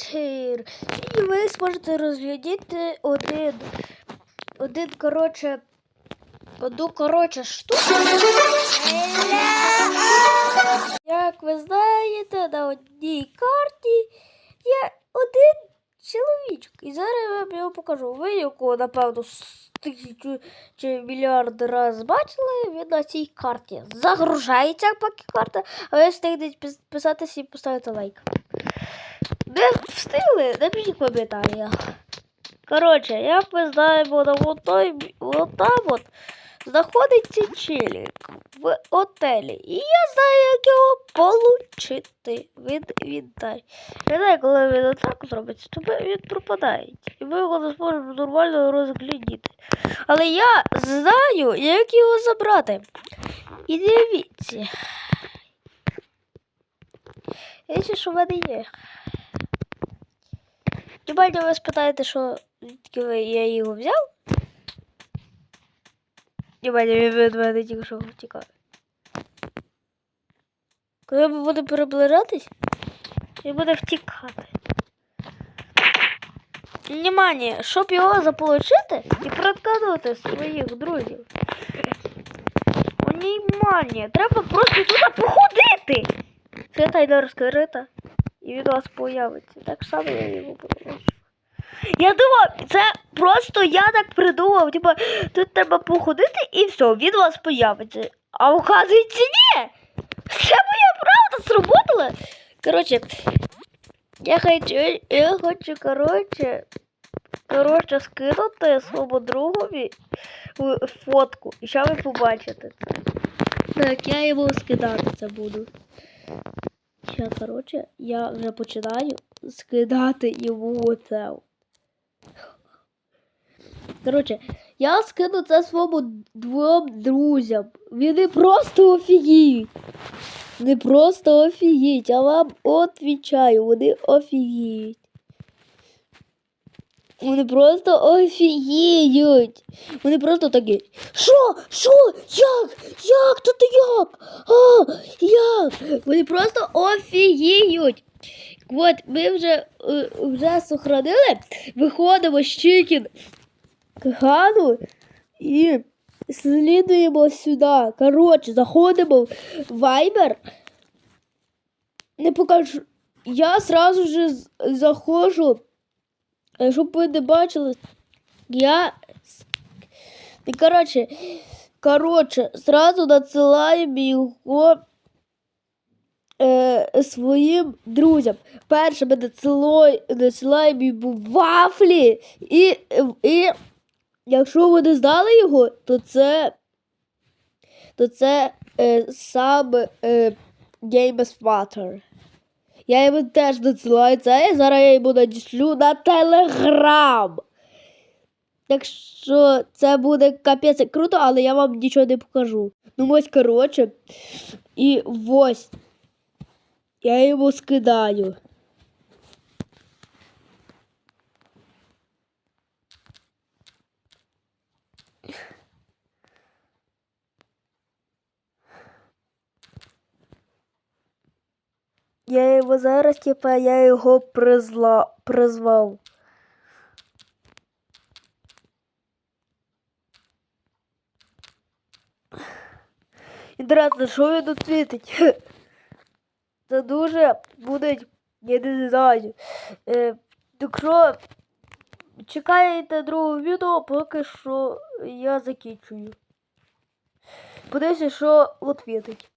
вечір. І ви зможете розглядіти один, один, коротше, одну, коротше, штуку. Як ви знаєте, на одній карті є один чоловічок. І зараз я вам його покажу. Ви його, напевно, тисячу чи мільярд раз бачили, він на цій карті. Загружається поки карта, а ви встигнете підписатися і поставити лайк. Не встигли? Напишіть в коментарях. Коротше, як ми знаємо, на от той, от знаходиться челік в отелі. І я знаю, як його получити. Він віддай. Я знаю, коли він отак зробиться, то він пропадає. І ми його не зможемо нормально розглядіти. Але я знаю, як його забрати. І дивіться. Дивіться, що в мене є. Думаєте, ви спитаєте, що звідки ви- я його взяв? Думаєте, він від мене тільки що втікає. Коли ми будемо приближатись, він буде втікати. Внимание, щоб його заполучити і протканути своїх друзів. Внимание, треба просто туди походити. Це тайна розкрита. І вас появиться. Так само я його буду. Я думав, це просто я так придумав. Типа, тут треба походити і все, він вас появиться. А оказується, ні! Це моя правда сработала. Коротше, я хочу, я хочу, коротше, коротше, скинути своєму другові фотку. І що ви побачите це. Так, я йому скидати це буду. Ще, коротше, я вже починаю скидати йому оце. Коротше, я скину це своєму двом друзям. Вони просто офігіють. Вони просто офігіють. Я вам отвічаю, вони офігіють. Вони просто офігіють. Вони просто такі. Що? Що? Як? Як? Тут як? А, як? Вони просто офігіють. От ми вже, е, вже сохранили, виходимо з Чікін Хану і слідуємо сюди. Коротше, заходимо в Viber. Не покажу. Я сразу же з- заходжу, е, щоб ви не бачили. Я. І, коротше, коротше, сразу надсилаємо його е, своїм друзям. Перше ми надсилаємо, йому вафлі і, і якщо вони знали його, то це, то це е, сам е, Games Matter. Я йому теж надсилаю це, і зараз я йому надішлю на Телеграм. Так що це буде капець круто, але я вам нічого не покажу. Ну ось, коротше, і ось. Я йому скидаю. Я його зараз, типа, я його призла... призвав. Інтересно, що він тут світить? Це дуже буде, я не знаю. Е, так що чекайте другого відео, поки що я закінчую. Подивіться, що от світить.